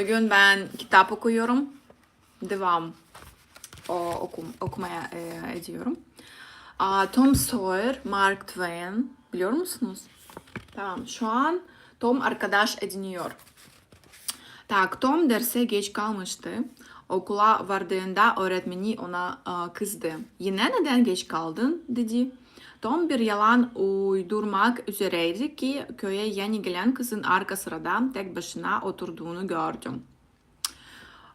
Bugün ben kitap okuyorum. Devam o, okum, okumaya e, ediyorum. Aa, Tom Sawyer, Mark Twain. Biliyor musunuz? Tamam. Şu an Tom arkadaş ediniyor. Tak, Tom derse geç kalmıştı. Okula vardığında öğretmeni ona e, kızdı. Yine neden geç kaldın dedi. Tom bir yalan uydurmak üzereydi ki köye yeni gelen kızın arka sırada tek başına oturduğunu gördüm.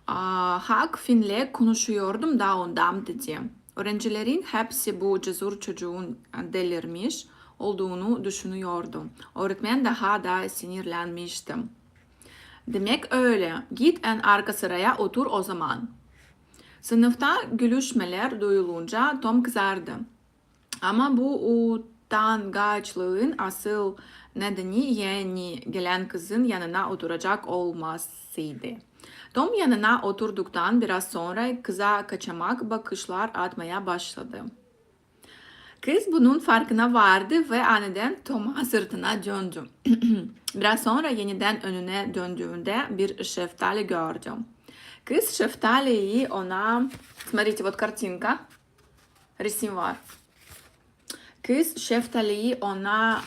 Hak Fin'le konuşuyordum da ondan dedi. Öğrencilerin hepsi bu cesur çocuğun delirmiş olduğunu düşünüyordum. Öğretmen daha da sinirlenmiştim. Demek öyle. Git en arka sıraya otur o zaman. Sınıfta gülüşmeler duyulunca Tom kızardı. Ama bu utangaçlığın asıl nedeni yeni gelen kızın yanına oturacak olmasıydı. Tom yanına oturduktan biraz sonra kıza kaçamak bakışlar atmaya başladı. Kız bunun farkına vardı ve aniden Tom'a sırtına döndü. Biraz sonra yeniden önüne döndüğünde bir şeftali gördüm. Kız şeftaliyi ona... Смотрите, вот картинка. Resim var. Kız şeftaliyi ona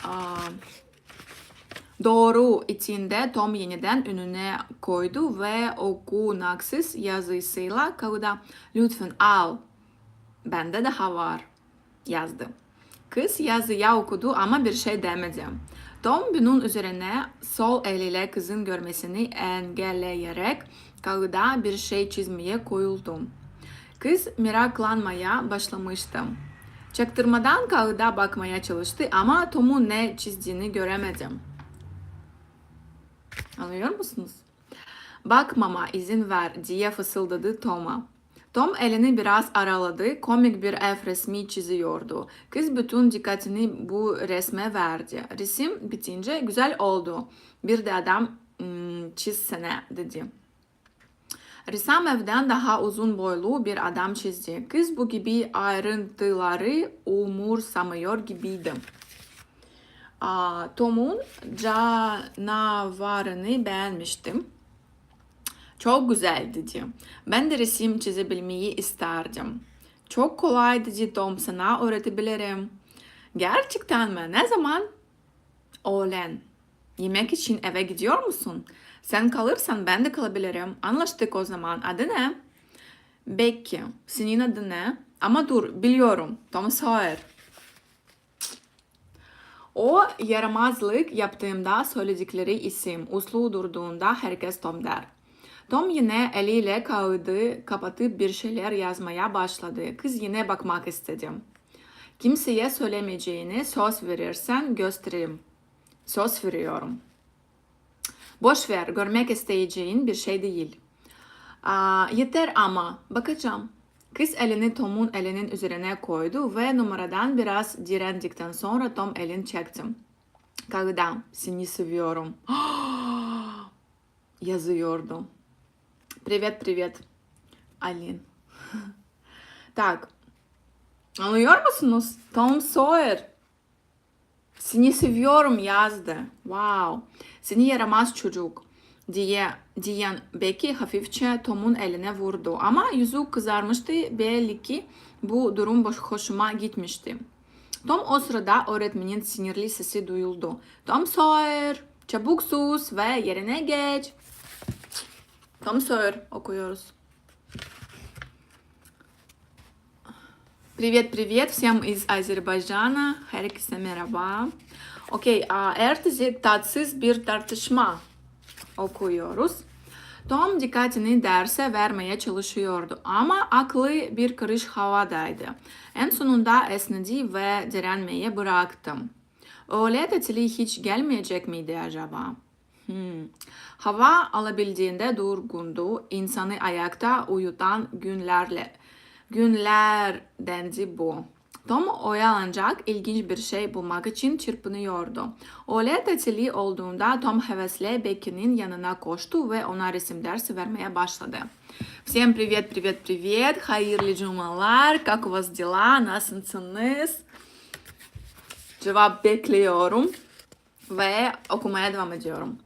doğru içinde Tom yeniden önüne koydu ve okunaksız yazısıyla kağıda lütfen al. Bende daha var yazdı. Kız yazıya okudu ama bir şey demedi. Tom bunun üzerine sol eliyle kızın görmesini engelleyerek kağıda bir şey çizmeye koyuldu. Kız meraklanmaya başlamıştı. Çaktırmadan kağıda bakmaya çalıştı ama Tom'un ne çizdiğini göremedim. Anlıyor musunuz? Bakmama izin ver diye fısıldadı Tom'a. Tom elini biraz araladı. Komik bir ev resmi çiziyordu. Kız bütün dikkatini bu resme verdi. Resim bitince güzel oldu. Bir de adam "Hmm, çizsene dedi. Ressam evden daha uzun boylu bir adam çizdi. Kız bu gibi ayrıntıları umursamıyor gibiydi. Tom'un canavarını beğenmiştim. Çok güzel dedi. Ben de resim çizebilmeyi isterdim. Çok kolay dedi Tom sana öğretebilirim. Gerçekten mi? Ne zaman? Öğlen. Yemek için eve gidiyor musun? Sen kalırsan ben de kalabilirim. Anlaştık o zaman. Adı ne? Becky. Senin adı ne? Ama dur biliyorum. Tom Sawyer. O yaramazlık yaptığımda söyledikleri isim uslu durduğunda herkes Tom der. Tom yine eliyle kağıdı kapatıp bir şeyler yazmaya başladı. Kız yine bakmak istedi. Kimseye söylemeyeceğini söz verirsen gösteririm. Söz veriyorum. Boş ver, görmek isteyeceğin bir şey değil. Aa, yeter ama, bakacağım. Kız elini Tom'un elinin üzerine koydu ve numaradan biraz direndikten sonra Tom elini çekti. Kağıda, seni seviyorum. Yazıyordu. Привет, привет. Алин. Так. Anlıyor musunuz? Tom Sawyer. Seni seviyorum yazdı. Wow. Seni yaramaz çocuk diye diyen Becky hafifçe Tom'un eline vurdu. Ama yüzü kızarmıştı. Belli ki bu durum hoşuma gitmişti. Tom o sırada öğretmenin sinirli sesi duyuldu. Tom Sawyer, çabuk sus ve yerine geç. Tom Sawyer okuyoruz. Привет, привет всем из Azerbaycan'a. Herkese merhaba. Okey, a, ertesi tatsız bir tartışma okuyoruz. Tom dikkatini derse vermeye çalışıyordu ama aklı bir karış havadaydı. En sonunda esnedi ve direnmeyi bıraktım. Öğle tatili hiç gelmeyecek miydi acaba? Hmm. Hava alabildiğinde durgundu. İnsanı ayakta uyutan günlerle günlerdendi bu. Tom oyalanacak ilginç bir şey bulmak için çırpınıyordu. Öğle tatili olduğunda Tom hevesle Becky'nin yanına koştu ve ona resim dersi vermeye başladı. Всем привет, привет, привет. Hayırlı cumalar. Как у вас дела? Nasılsınız? Cevap bekliyorum ve okumaya devam ediyorum.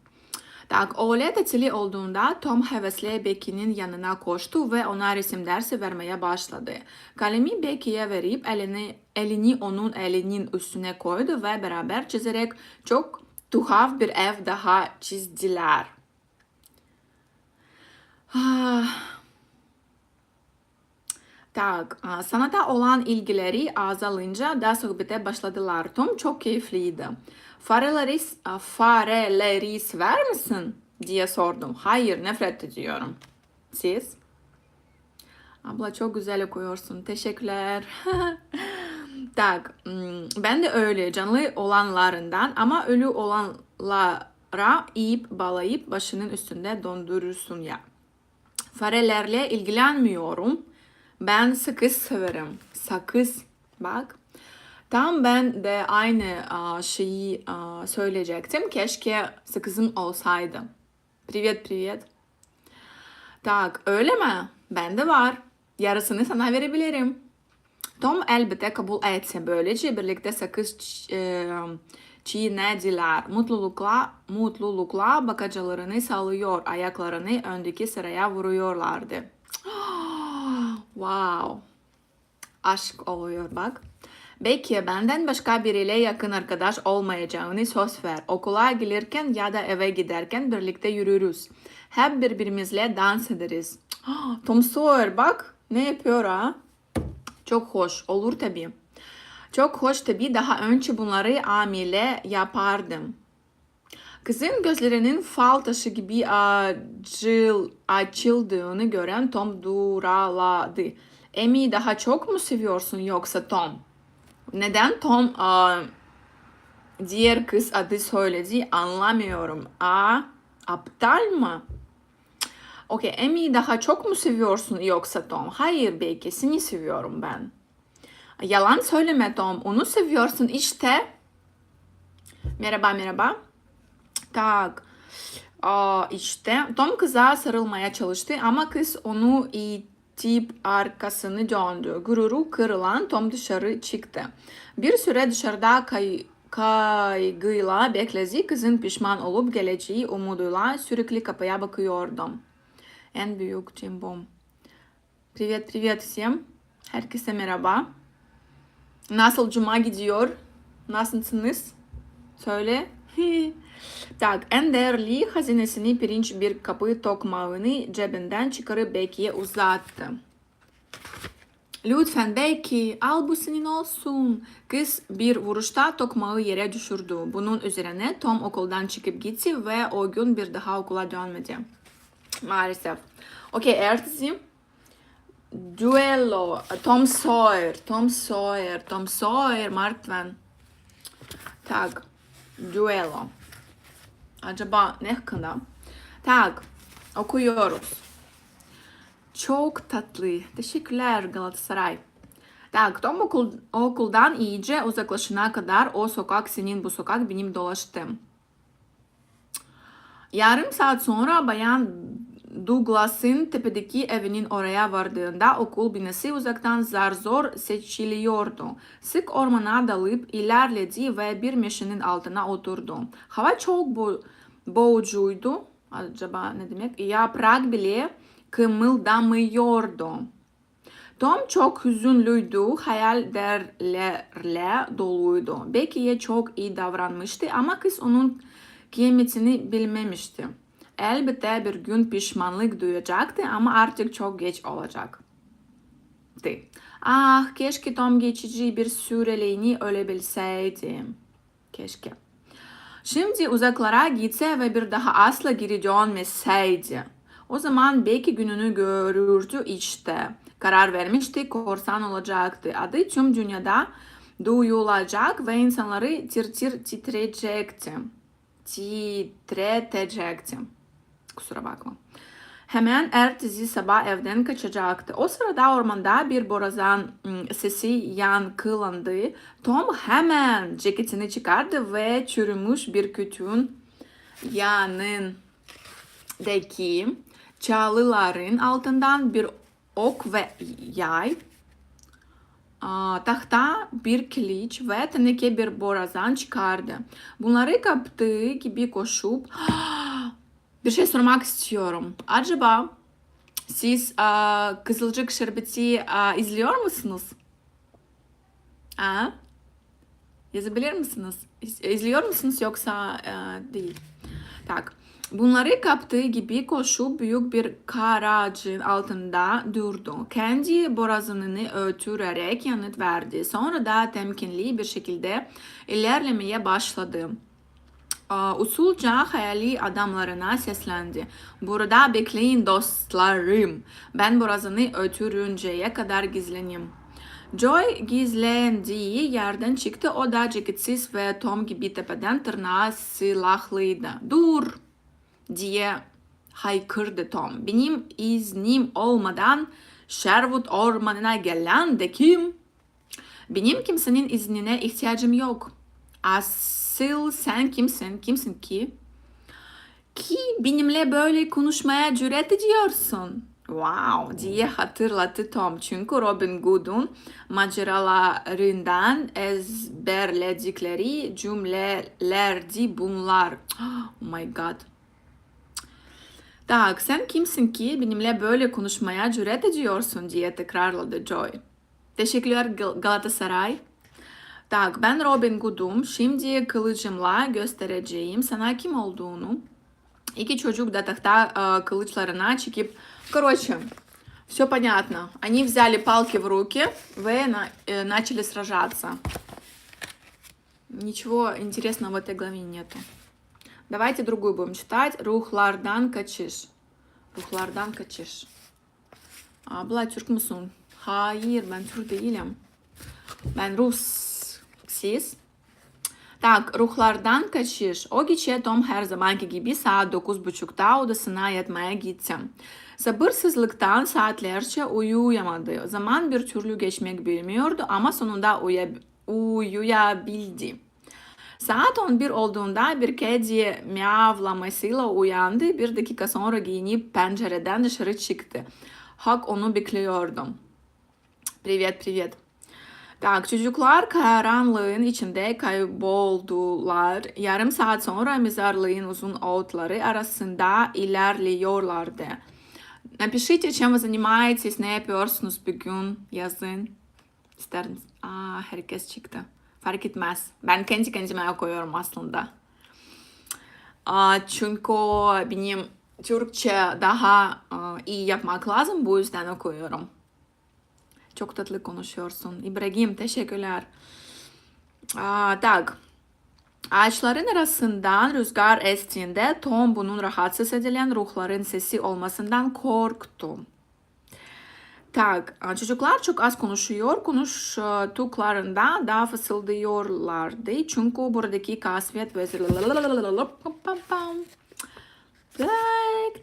Tak, öğle tatili olduğunda Tom hevesle Becky'nin yanına koştu ve ona resim dersi vermeye başladı. Kalemi Becky'ye verip elini, elini onun elinin üstüne koydu ve beraber çizerek çok tuhaf bir ev daha çizdiler. Ah. Tak, sanata olan ilgileri azalınca da sohbete başladılar. Tom çok keyifliydi. Fareleri, a, fareleri sever misin? diye sordum. Hayır, nefret ediyorum. Siz? Abla çok güzel okuyorsun. Teşekkürler. tak, hmm, ben de öyle canlı olanlarından ama ölü olanlara ip bağlayıp başının üstünde dondurursun ya. Farelerle ilgilenmiyorum. Ben sakız severim. Sakız. Bak. Tam ben de aynı şeyi söyleyecektim. Keşke sakızım olsaydı. Privet privet. Tak öyle mi? Bende var. Yarısını sana verebilirim. Tom elbette kabul etse böylece birlikte sakız e, çiğnediler. Mutlulukla, mutlulukla bakıcılarını sallıyor, ayaklarını öndeki sıraya vuruyorlardı. wow. Aşk oluyor bak. Belki benden başka biriyle yakın arkadaş olmayacağını söz ver. Okula gelirken ya da eve giderken birlikte yürürüz. Hep birbirimizle dans ederiz. Tom Sawyer bak ne yapıyor ha? Çok hoş olur tabii. Çok hoş tabii daha önce bunları amile yapardım. Kızın gözlerinin fal taşı gibi acıl, açıldığını gören Tom duraladı. Emi daha çok mu seviyorsun yoksa Tom? Neden Tom aa, diğer kız adı söyledi anlamıyorum. A aptal mı? Okey, Emi daha çok mu seviyorsun yoksa Tom? Hayır belki seni seviyorum ben. Yalan söyleme Tom, onu seviyorsun işte. Merhaba merhaba. Tak. Aa, işte Tom kıza sarılmaya çalıştı ama kız onu itip arkasını döndü. Gururu kırılan Tom dışarı çıktı. Bir süre dışarıda kay kaygıyla bekledi. Kızın pişman olup geleceği umuduyla sürekli kapıya bakıyordu. En büyük cimbom. Привет, привет всем. Herkese merhaba. Nasıl cuma gidiyor? Nasılsınız? Söyle. tak, en değerli hazinesini pirinç bir kapı tokmağını cebinden çıkarıp Becky'ye uzattı. Lütfen Becky, al bu senin olsun. Kız bir vuruşta tokmağı yere düşürdü. Bunun üzerine Tom okuldan çıkıp gitti ve o gün bir daha okula dönmedi. Maalesef. Okey, ertesi Duello, Tom Sawyer, Tom Sawyer, Tom Sawyer, Mark Twain. Tak, Duello. Acaba ne hakkında? Tak, okuyoruz. Çok tatlı. Teşekkürler Galatasaray. Tak, Tom okul, okuldan iyice uzaklaşana kadar o sokak senin bu sokak benim dolaştım. Yarım saat sonra bayan Douglas'ın tepedeki evinin oraya vardığında okul binası uzaktan zar zor seçiliyordu. Sık ormana dalıp ilerledi ve bir meşenin altına oturdu. Hava çok bo boğucuydu. Acaba ne demek? Yaprak bile kımıldamıyordu. Tom çok hüzünlüydü, hayallerle doluydu. Becky'ye çok iyi davranmıştı ama kız onun kıymetini bilmemişti. Elbette bir gün pişmanlık duyacaktı ama artık çok geç olacak. Ah keşke Tom geçici bir süreliğine ölebilseydi. Keşke. Şimdi uzaklara gitse ve bir daha asla geri dönmeseydi. O zaman belki gününü görürdü işte. Karar vermişti, korsan olacaktı. Adı tüm dünyada duyulacak ve insanları tir tir titrecekti. Titretecekti. Kusura bakma. Hemen ertesi sabah evden kaçacaktı. O sırada ormanda bir borazan sesi yankılandı. Tom hemen ceketini çıkardı ve çürümüş bir kütüğün yanındaki çalıların altından bir ok ve yay, tahta bir kılıç ve teneke bir borazan çıkardı. Bunları kaptığı gibi koşup Bir şey sormak istiyorum. Acaba siz aa, Kızılcık Şerbeti aa, izliyor musunuz? Ha? Yazabilir misiniz? İz- İzliyor musunuz yoksa aa, değil? Tak. Bunları kaptığı gibi koşup büyük bir karacın altında durdu. Kendi borazanını ötürerek yanıt verdi. Sonra da temkinli bir şekilde ilerlemeye başladı. Usulca hayali adamlarına seslendi. Burada bekleyin dostlarım. Ben borazanı ötürünceye kadar gizleneyim. Joy gizlendiği yerden çıktı. O da ceketsiz ve Tom gibi tepeden tırnağa silahlıydı. Dur diye haykırdı Tom. Benim iznim olmadan Sherwood ormanına gelen de kim? Benim kimsenin iznine ihtiyacım yok. Asıl sen kimsin? Kimsin ki? Ki benimle böyle konuşmaya cüret ediyorsun. Wow diye hatırlattı Tom. Çünkü Robin Hood'un maceralarından ezberledikleri cümlelerdi bunlar. Oh my god. Tak sen kimsin ki benimle böyle konuşmaya cüret ediyorsun diye tekrarladı Joy. Teşekkürler Gal- Galatasaray. Так, ben Robin Hood'um. Şimdi kılıcımla göstereceğim sana kim olduğunu. İki çocuk da tahta e, kılıçlarına çekip... Короче, все понятно. Они взяли палки в руки и на- э, начали сражаться. Ничего интересного в этой главе нету. Давайте другую будем читать. Ruhlardan kaçış. Ruhlardan kaçış. Abla Türk müsün? Hayır ben Türk değilim. Ben. Siz? Tak, ruhlardan kaçış. O gece Tom her zamanki gibi saat 9.30'da odasına yatmaya gitti. Sabırsızlıktan saatlerce uyuyamadı. Zaman bir türlü geçmek bilmiyordu ama sonunda uya- uyuyabildi. Saat 11 olduğunda bir kedi miyavlamasıyla uyandı. Bir dakika sonra giyinip pencereden dışarı çıktı. Hak onu bekliyordu. Привет, привет. Так, çocuklar karanlığın içinde kayboldular. Yarım saat sonra mezarlığın uzun otları arasında ilerliyorlardı. Напишите, чем вы занимаетесь, ne yapıyorsunuz bugün yazın. İster misin? Aa, herkes çıktı. Fark etmez. Ben kendi kendime koyuyorum aslında. Aa, çünkü benim Türkçe daha aa, iyi yapmak lazım. Bu yüzden okuyorum. Çok tatlı konuşuyorsun. İbrahim teşekkürler. Aa, tak. Ağaçların arasından rüzgar estiğinde Tom bunun rahatsız edilen ruhların sesi olmasından korktu. Tak, çocuklar çok az konuşuyor. Konuştuklarında daha fısıldıyorlardı. Çünkü buradaki kasvet ve tak,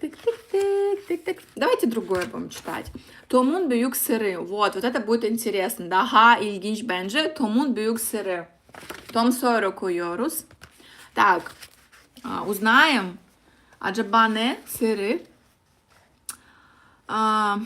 tak, tak, tak. тык-тык-тык. Давайте другое будем читать. Томун бьюк сыры. Вот, вот это будет интересно. Да, ха, ильгинч бенже. Томун бьюк сыры. Том 40 уйорус. Так, а, узнаем. Аджабане сыры. А,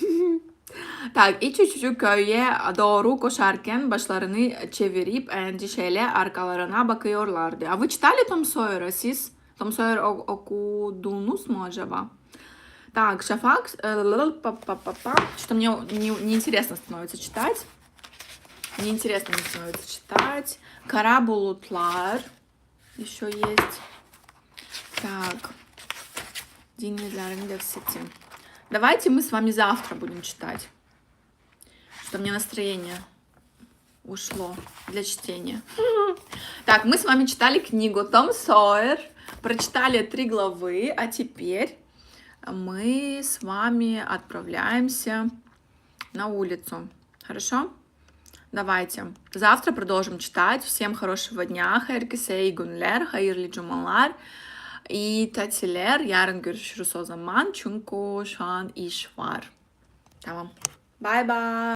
так, iki çocuk köye doğru koşarken başlarını çevirip endişeyle arkalarına bakıyorlardı. А вы читали Том Сойера сис? Okudunuz mu acaba? Так, Шафак, э, па-па-па-па. что мне не, неинтересно становится читать. Неинтересно мне становится читать. Кара булутlar еще есть. Так, День в сети. Давайте мы с вами завтра будем читать. Что мне настроение ушло для чтения. Так, мы с вами читали книгу Том Сойер, прочитали три главы, а теперь мы с вами отправляемся на улицу. Хорошо? Давайте. Завтра продолжим читать. Всем хорошего дня. Хайркисей гунлер, хайрли джумалар. И татилер, ярен гюршрусозаман, чунку шан и швар. Tamam. Bye bye.